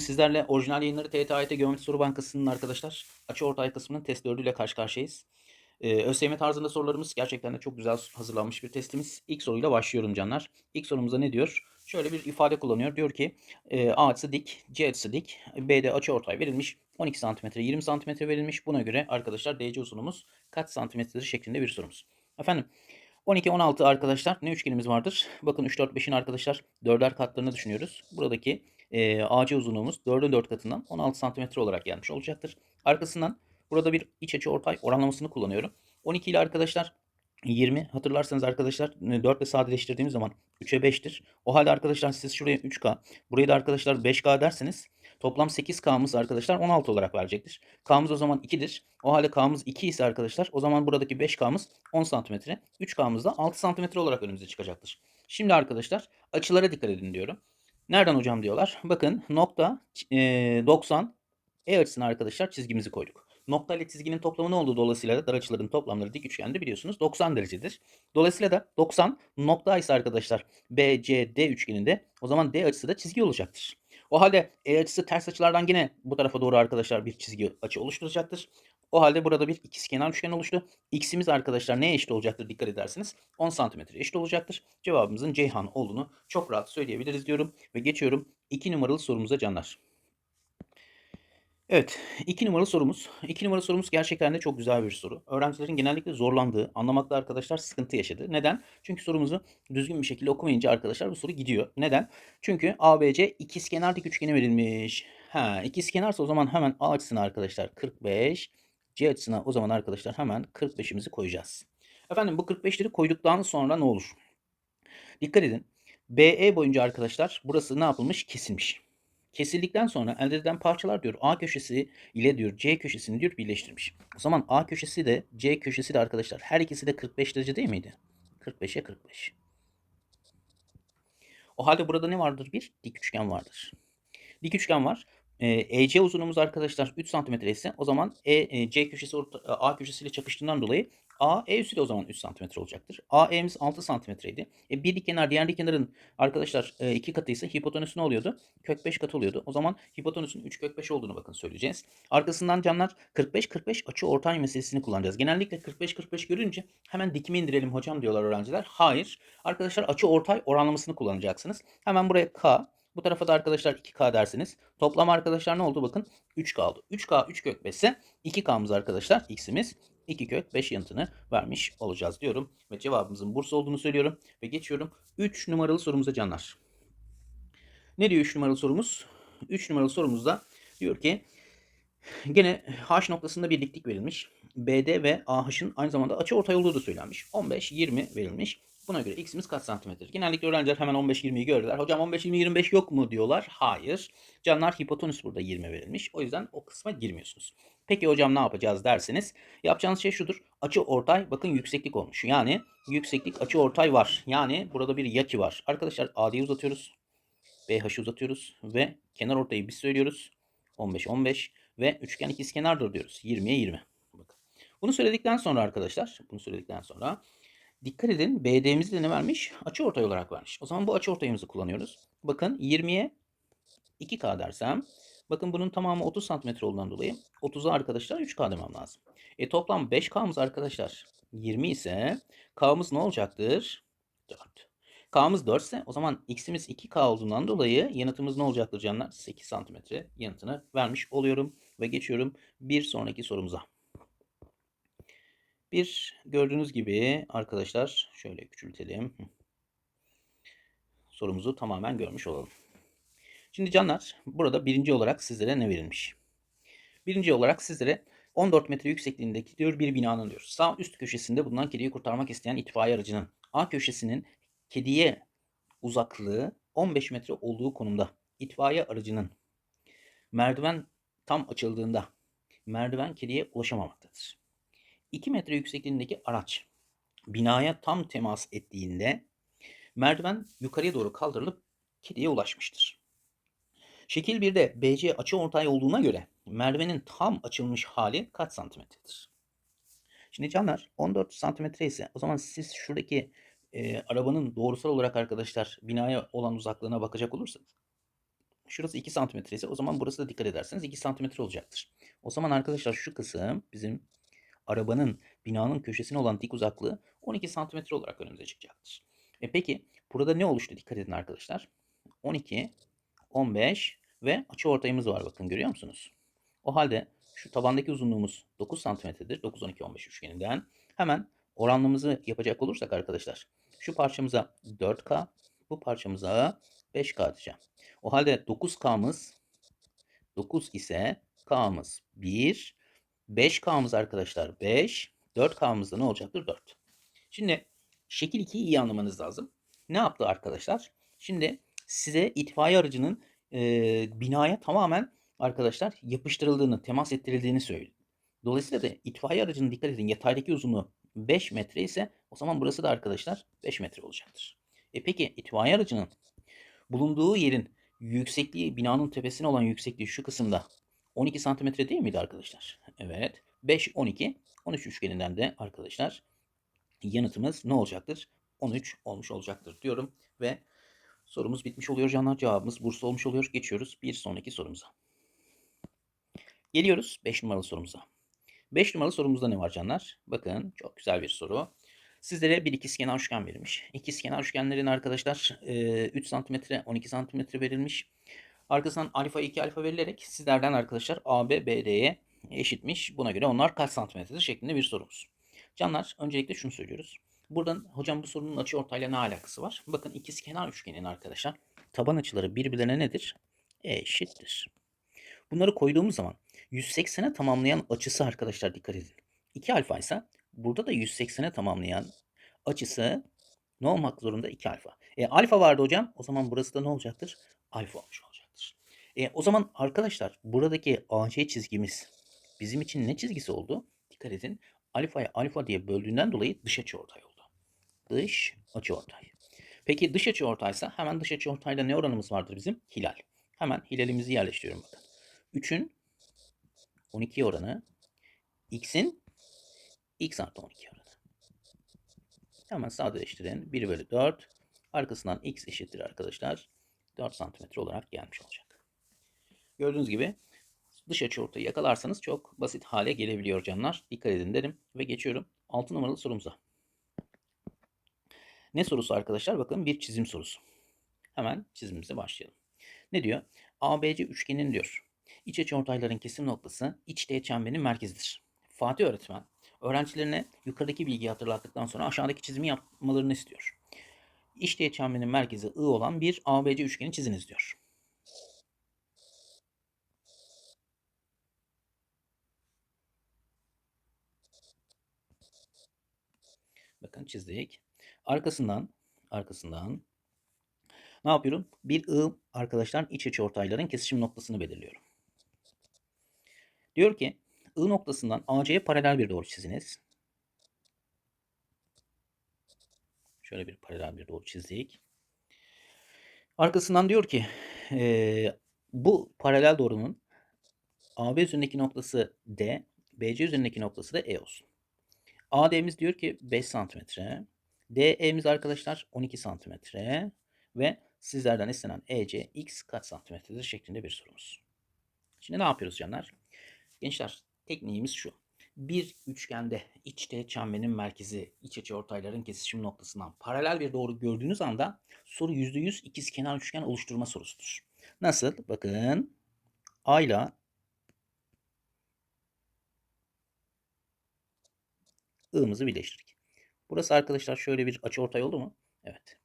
sizlerle orijinal yayınları TYT Geometri Soru Bankası'nın arkadaşlar açı ortay kısmının test 4 ile karşı karşıyayız. Ee, ÖSYM tarzında sorularımız gerçekten de çok güzel hazırlanmış bir testimiz. İlk soruyla başlıyorum canlar. İlk sorumuzda ne diyor? Şöyle bir ifade kullanıyor. Diyor ki e, A açısı dik, C açısı dik, B'de açı ortay verilmiş. 12 cm, 20 cm verilmiş. Buna göre arkadaşlar DC uzunluğumuz kaç santimetredir şeklinde bir sorumuz. Efendim 12, 16 arkadaşlar ne üçgenimiz vardır? Bakın 3, 4, 5'in arkadaşlar dörder katlarını düşünüyoruz. Buradaki e, AC uzunluğumuz 4'ün 4 katından 16 santimetre olarak gelmiş olacaktır. Arkasından burada bir iç açı ortay oranlamasını kullanıyorum. 12 ile arkadaşlar 20 hatırlarsanız arkadaşlar 4 ile sadeleştirdiğimiz zaman 3'e 5'tir. O halde arkadaşlar siz şuraya 3K burayı da arkadaşlar 5K derseniz toplam 8K'mız arkadaşlar 16 olarak verecektir. K'mız o zaman 2'dir. O halde K'mız 2 ise arkadaşlar o zaman buradaki 5K'mız 10 cm. 3K'mız da 6 cm olarak önümüze çıkacaktır. Şimdi arkadaşlar açılara dikkat edin diyorum. Nereden hocam diyorlar. Bakın nokta e, 90 E açısına arkadaşlar çizgimizi koyduk. Nokta ile çizginin toplamı ne olduğu dolayısıyla da dar açıların toplamları dik üçgende biliyorsunuz 90 derecedir. Dolayısıyla da 90 nokta ise arkadaşlar BCD üçgeninde o zaman D açısı da çizgi olacaktır. O halde E açısı ters açılardan yine bu tarafa doğru arkadaşlar bir çizgi açı oluşturacaktır. O halde burada bir ikizkenar üçgen oluştu. X'imiz arkadaşlar neye eşit olacaktır dikkat ederseniz 10 cm eşit olacaktır. Cevabımızın Ceyhan olduğunu çok rahat söyleyebiliriz diyorum. Ve geçiyorum 2 numaralı sorumuza canlar. Evet, 2 numaralı sorumuz. 2 numaralı sorumuz gerçekten de çok güzel bir soru. Öğrencilerin genellikle zorlandığı, anlamakta arkadaşlar sıkıntı yaşadı. Neden? Çünkü sorumuzu düzgün bir şekilde okumayınca arkadaşlar bu soru gidiyor. Neden? Çünkü ABC ikizkenar dik üçgeni verilmiş. Ha, ikizkenarsa o zaman hemen A açısına arkadaşlar 45, C açısına o zaman arkadaşlar hemen 45'imizi koyacağız. Efendim bu 45'leri koyduktan sonra ne olur? Dikkat edin. BE boyunca arkadaşlar burası ne yapılmış? Kesilmiş. Kesildikten sonra elde edilen parçalar diyor A köşesi ile diyor C köşesini diyor birleştirmiş. O zaman A köşesi de C köşesi de arkadaşlar her ikisi de 45 derece değil miydi? 45'e 45. O halde burada ne vardır? Bir dik üçgen vardır. Dik üçgen var. EC uzunluğumuz arkadaşlar 3 cm ise o zaman E, C köşesi A köşesiyle çakıştığından dolayı A, E üssü de o zaman 3 cm olacaktır. A, E'miz 6 cm'ydi. E, bir kenar diğer kenarın arkadaşlar e, iki katı ise hipotenüsü ne oluyordu? Kök 5 katı oluyordu. O zaman hipotenüsün 3 kök 5 olduğunu bakın söyleyeceğiz. Arkasından canlar 45-45 açı ortay meselesini kullanacağız. Genellikle 45-45 görünce hemen dikme indirelim hocam diyorlar öğrenciler. Hayır. Arkadaşlar açı ortay oranlamasını kullanacaksınız. Hemen buraya K, bu tarafa da arkadaşlar 2K dersiniz. Toplam arkadaşlar ne oldu? Bakın 3K oldu. 3K 3 kök 5 ise 2K'mız arkadaşlar X'imiz 2 kök 5 yanıtını vermiş olacağız diyorum. Ve cevabımızın Bursa olduğunu söylüyorum. Ve geçiyorum 3 numaralı sorumuza canlar. Ne diyor 3 numaralı sorumuz? 3 numaralı sorumuzda diyor ki gene H noktasında bir diklik verilmiş. BD ve AH'ın aynı zamanda açı ortay olduğu da söylenmiş. 15, 20 verilmiş. Buna göre x'imiz kaç santimetredir? Genellikle öğrenciler hemen 15-20'yi gördüler. Hocam 15-20-25 yok mu diyorlar. Hayır. Canlar hipotenüs burada 20 verilmiş. O yüzden o kısma girmiyorsunuz. Peki hocam ne yapacağız derseniz yapacağınız şey şudur. Açı ortay bakın yükseklik olmuş. Yani yükseklik açı ortay var. Yani burada bir yaki var. Arkadaşlar AD'yi uzatıyoruz. BH'ı uzatıyoruz ve kenar ortayı biz söylüyoruz. 15 15 ve üçgen ikizkenardır diyoruz. 20'ye 20. Bakın. Bunu söyledikten sonra arkadaşlar, bunu söyledikten sonra dikkat edin BD'mizi ne vermiş? Açı ortay olarak vermiş. O zaman bu açı ortayımızı kullanıyoruz. Bakın 20'ye 2K dersem Bakın bunun tamamı 30 cm olduğundan dolayı 30'a arkadaşlar 3K demem lazım. E toplam 5K'mız arkadaşlar 20 ise K'mız ne olacaktır? 4. K'mız 4 ise o zaman X'imiz 2K olduğundan dolayı yanıtımız ne olacaktır canlar? 8 cm yanıtını vermiş oluyorum. Ve geçiyorum bir sonraki sorumuza. Bir gördüğünüz gibi arkadaşlar şöyle küçültelim. Sorumuzu tamamen görmüş olalım. Şimdi canlar burada birinci olarak sizlere ne verilmiş? Birinci olarak sizlere 14 metre yüksekliğindeki diyor bir binanın diyor. Sağ üst köşesinde bulunan kediyi kurtarmak isteyen itfaiye aracının A köşesinin kediye uzaklığı 15 metre olduğu konumda itfaiye aracının merdiven tam açıldığında merdiven kediye ulaşamamaktadır. 2 metre yüksekliğindeki araç binaya tam temas ettiğinde merdiven yukarıya doğru kaldırılıp kediye ulaşmıştır. Şekil 1'de BC açı ortay olduğuna göre merdivenin tam açılmış hali kaç santimetredir? Şimdi canlar 14 santimetre ise o zaman siz şuradaki e, arabanın doğrusal olarak arkadaşlar binaya olan uzaklığına bakacak olursanız Şurası 2 santimetre ise o zaman burası da dikkat ederseniz 2 santimetre olacaktır. O zaman arkadaşlar şu kısım bizim arabanın binanın köşesine olan dik uzaklığı 12 santimetre olarak önümüze çıkacaktır. E peki burada ne oluştu dikkat edin arkadaşlar. 12, 15 ve açı ortayımız var bakın görüyor musunuz? O halde şu tabandaki uzunluğumuz 9 santimetredir. 9, 12, 15 üçgeninden. Hemen oranlımızı yapacak olursak arkadaşlar şu parçamıza 4K, bu parçamıza 5K diyeceğim. O halde 9K'mız 9 ise K'mız 1, 5K'mız arkadaşlar 5, 4K'mız da ne olacaktır? 4. Şimdi şekil 2'yi iyi anlamanız lazım. Ne yaptı arkadaşlar? Şimdi size itfaiye aracının e, binaya tamamen arkadaşlar yapıştırıldığını, temas ettirildiğini söylüyor. Dolayısıyla da itfaiye aracının dikkat edin yataydaki uzunluğu 5 metre ise o zaman burası da arkadaşlar 5 metre olacaktır. E peki itfaiye aracının bulunduğu yerin yüksekliği binanın tepesine olan yüksekliği şu kısımda 12 santimetre değil miydi arkadaşlar? Evet. 5, 12, 13 üçgeninden de arkadaşlar yanıtımız ne olacaktır? 13 olmuş olacaktır diyorum ve sorumuz bitmiş oluyor canlar. Cevabımız Bursa olmuş oluyor. Geçiyoruz bir sonraki sorumuza. Geliyoruz 5 numaralı sorumuza. 5 numaralı sorumuzda ne var canlar? Bakın çok güzel bir soru. Sizlere bir ikizkenar üçgen verilmiş. İkizkenar üçgenlerin arkadaşlar 3 cm 12 cm verilmiş. Arkasından alfa 2 alfa verilerek sizlerden arkadaşlar AB BD'ye eşitmiş. Buna göre onlar kaç santimetredir şeklinde bir sorumuz. Canlar öncelikle şunu söylüyoruz. Buradan hocam bu sorunun açı ortayla ne alakası var? Bakın ikizkenar üçgenin arkadaşlar taban açıları birbirlerine nedir? Eşittir. Bunları koyduğumuz zaman 180'e tamamlayan açısı arkadaşlar dikkat edin. 2 alfa ise burada da 180'e tamamlayan açısı ne olmak zorunda? 2 alfa. E, alfa vardı hocam. O zaman burası da ne olacaktır? Alfa olmuş. E, o zaman arkadaşlar buradaki AC çizgimiz bizim için ne çizgisi oldu? Dikkat edin. Alfa'ya alfa diye böldüğünden dolayı dış açı ortay oldu. Dış açı ortay. Peki dış açı ortaysa hemen dış açı ortayla ne oranımız vardır bizim? Hilal. Hemen hilalimizi yerleştiriyorum bakın. 3'ün 12 oranı x'in x artı 12 oranı. Hemen sadeleştirin. 1 bölü 4. Arkasından x eşittir arkadaşlar. 4 santimetre olarak gelmiş olacak. Gördüğünüz gibi dış açıortayı yakalarsanız çok basit hale gelebiliyor canlar. Dikkat edin derim ve geçiyorum 6 numaralı sorumuza. Ne sorusu arkadaşlar? Bakın bir çizim sorusu. Hemen çizimimize başlayalım. Ne diyor? ABC üçgenin diyor. İç açıortayların kesim noktası iç D çemberinin merkezidir. Fatih öğretmen öğrencilerine yukarıdaki bilgiyi hatırlattıktan sonra aşağıdaki çizimi yapmalarını istiyor. İç D çemberinin merkezi I olan bir ABC üçgeni çiziniz diyor. Bakın çizdik. Arkasından arkasından ne yapıyorum? Bir I arkadaşlar iç açı ortayların kesişim noktasını belirliyorum. Diyor ki I noktasından AC'ye paralel bir doğru çiziniz. Şöyle bir paralel bir doğru çizdik. Arkasından diyor ki e, bu paralel doğrunun AB üzerindeki noktası D, BC üzerindeki noktası da E olsun. AD'miz diyor ki 5 santimetre. DE'miz arkadaşlar 12 santimetre. Ve sizlerden istenen EC x kaç santimetredir şeklinde bir sorumuz. Şimdi ne yapıyoruz canlar? Gençler tekniğimiz şu. Bir üçgende içte çemberin merkezi iç açı ortayların kesişim noktasından paralel bir doğru gördüğünüz anda soru %100 ikizkenar üçgen oluşturma sorusudur. Nasıl? Bakın A ile I'mızı birleştirdik. Burası arkadaşlar şöyle bir açı ortay oldu mu? Evet.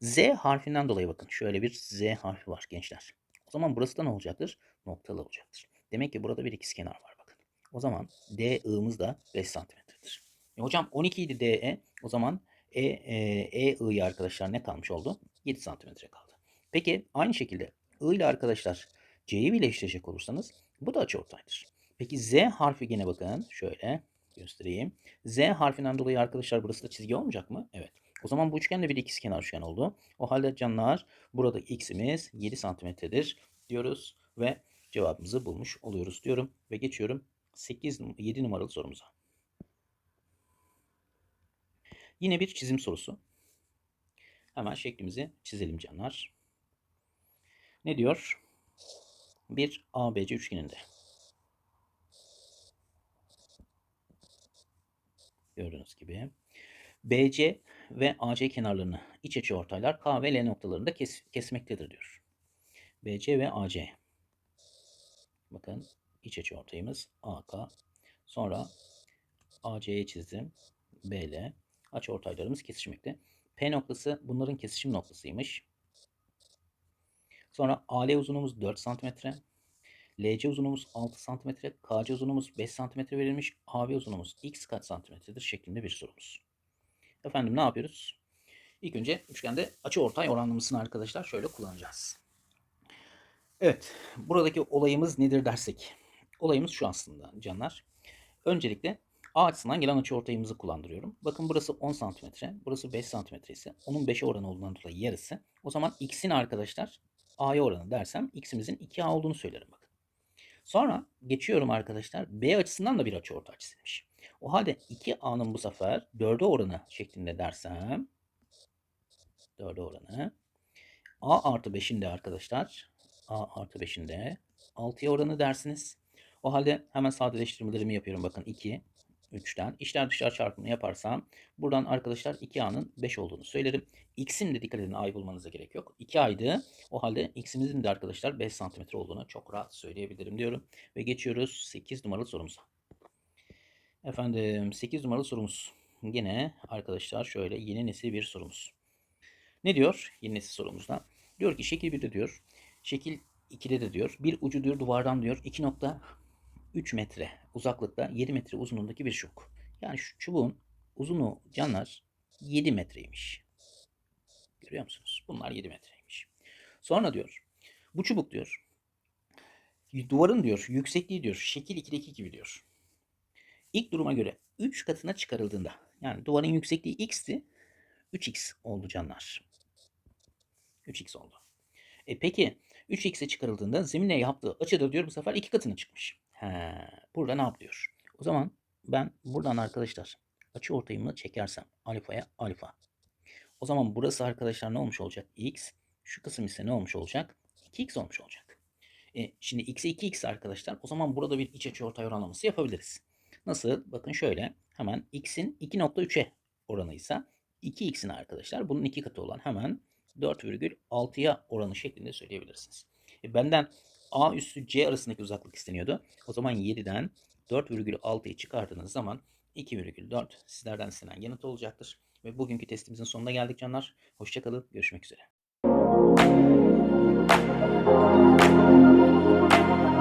Z harfinden dolayı bakın şöyle bir Z harfi var gençler. O zaman burası da ne olacaktır? Noktalı olacaktır. Demek ki burada bir ikizkenar var bakın. O zaman DI'mız da 5 santimetredir. E hocam 12 idi DE. O zaman E, e, e I'yi arkadaşlar ne kalmış oldu? 7 santimetre kaldı. Peki aynı şekilde I ile arkadaşlar C'yi birleştirecek olursanız bu da açıortaydır. Peki Z harfi gene bakın şöyle göstereyim. Z harfinden dolayı arkadaşlar burası da çizgi olmayacak mı? Evet. O zaman bu üçgen de bir ikizkenar üçgen oldu. O halde canlar burada x'imiz 7 santimetredir diyoruz ve cevabımızı bulmuş oluyoruz diyorum ve geçiyorum 8 7 numaralı sorumuza. Yine bir çizim sorusu. Hemen şeklimizi çizelim canlar. Ne diyor? bir ABC üçgeninde. Gördüğünüz gibi. BC ve AC kenarlarını iç açı ortaylar K ve L noktalarında kes, kesmektedir diyor. BC ve AC. Bakın iç açı ortayımız AK. Sonra AC'ye çizdim. BL. Açı ortaylarımız kesişmekte. P noktası bunların kesişim noktasıymış. Sonra AL uzunluğumuz 4 cm. LC uzunluğumuz 6 cm. KC uzunluğumuz 5 cm verilmiş. AB uzunluğumuz x kaç santimetredir şeklinde bir sorumuz. Efendim ne yapıyoruz? İlk önce üçgende açı ortay oranlamasını arkadaşlar şöyle kullanacağız. Evet, buradaki olayımız nedir dersek. Olayımız şu aslında canlar. Öncelikle A açısından gelen açı ortayımızı kullandırıyorum. Bakın burası 10 cm, burası 5 cm ise onun 5'e oranı olduğundan dolayı yarısı. O zaman x'in arkadaşlar A'ya oranı dersem x'imizin 2A olduğunu söylerim bakın. Sonra geçiyorum arkadaşlar. B açısından da bir açı ortay çizilmiş. O halde 2A'nın bu sefer 4'e oranı şeklinde dersem 4'e oranı A artı 5'in de arkadaşlar A artı 5'in de 6'ya oranı dersiniz. O halde hemen sadeleştirmelerimi yapıyorum. Bakın 2, 3'ten. İçler dışlar çarpımını yaparsam buradan arkadaşlar 2A'nın 5 olduğunu söylerim. X'in de dikkat edin A'yı bulmanıza gerek yok. 2 A'ydı. O halde X'imizin de arkadaşlar 5 cm olduğunu çok rahat söyleyebilirim diyorum. Ve geçiyoruz 8 numaralı sorumuza. Efendim 8 numaralı sorumuz. Yine arkadaşlar şöyle yeni nesil bir sorumuz. Ne diyor yeni nesil sorumuzda? Diyor ki şekil 1'de diyor. Şekil 2'de de diyor. Bir ucu diyor duvardan diyor 2.3 metre uzaklıkta 7 metre uzunluğundaki bir çubuk. Yani şu çubuğun uzunluğu canlar 7 metreymiş. Görüyor musunuz? Bunlar 7 metreymiş. Sonra diyor bu çubuk diyor duvarın diyor yüksekliği diyor şekil 2'deki gibi diyor. İlk duruma göre 3 katına çıkarıldığında yani duvarın yüksekliği x'ti 3x oldu canlar. 3x oldu. E peki 3x'e çıkarıldığında zeminle yaptığı açıda diyor bu sefer 2 katına çıkmış. He, burada ne yapıyor? O zaman ben buradan arkadaşlar açı ortayımı çekersem alfaya alfa. O zaman burası arkadaşlar ne olmuş olacak? x. Şu kısım ise ne olmuş olacak? 2x olmuş olacak. E, şimdi x'e 2x arkadaşlar. O zaman burada bir iç açı ortay oranlaması yapabiliriz. Nasıl? Bakın şöyle. Hemen x'in 2.3'e oranıysa 2x'in arkadaşlar bunun iki katı olan hemen 4,6'ya oranı şeklinde söyleyebilirsiniz. E, benden A üssü C arasındaki uzaklık isteniyordu. O zaman 7'den 4,6'yı çıkardığınız zaman 2,4 sizlerden istenen yanıt olacaktır. Ve bugünkü testimizin sonuna geldik canlar. Hoşçakalın. Görüşmek üzere.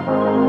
Thank you.